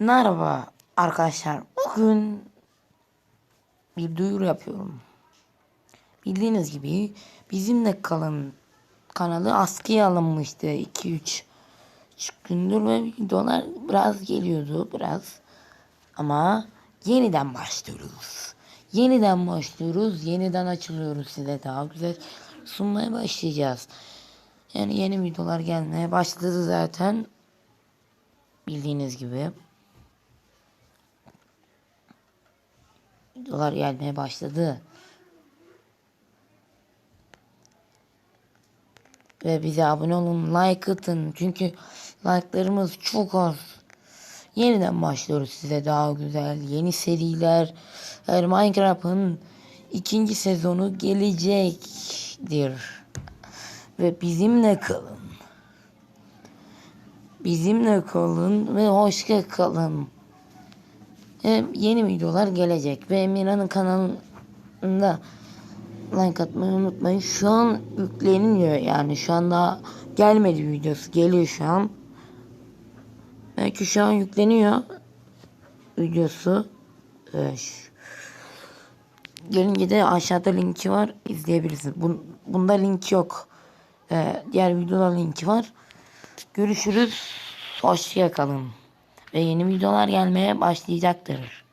Merhaba arkadaşlar. Bugün bir duyuru yapıyorum. Bildiğiniz gibi bizimle kalın kanalı askıya alınmıştı 2-3 gündür ve videolar biraz geliyordu biraz. Ama yeniden başlıyoruz. Yeniden başlıyoruz. Yeniden açılıyoruz size daha güzel sunmaya başlayacağız. Yani yeni videolar gelmeye başladı zaten. Bildiğiniz gibi. Videolar gelmeye başladı. Ve bize abone olun, like atın. Çünkü like'larımız çok az. Yeniden başlıyoruz size daha güzel yeni seriler. Her Minecraft'ın ikinci sezonu gelecektir. Ve bizimle kalın. Bizimle kalın ve hoşça kalın. Hem yeni videolar gelecek ve Emirhan'ın kanalında like atmayı unutmayın. Şu an yükleniyor yani şu anda gelmedi videosu geliyor şu an. Belki şu an yükleniyor videosu. Ee, şu- Gelince de aşağıda linki var izleyebilirsiniz. Bun, bunda link yok. Ee, diğer videoda linki var. Görüşürüz. Hoşça kalın. Ve yeni videolar gelmeye başlayacaktır.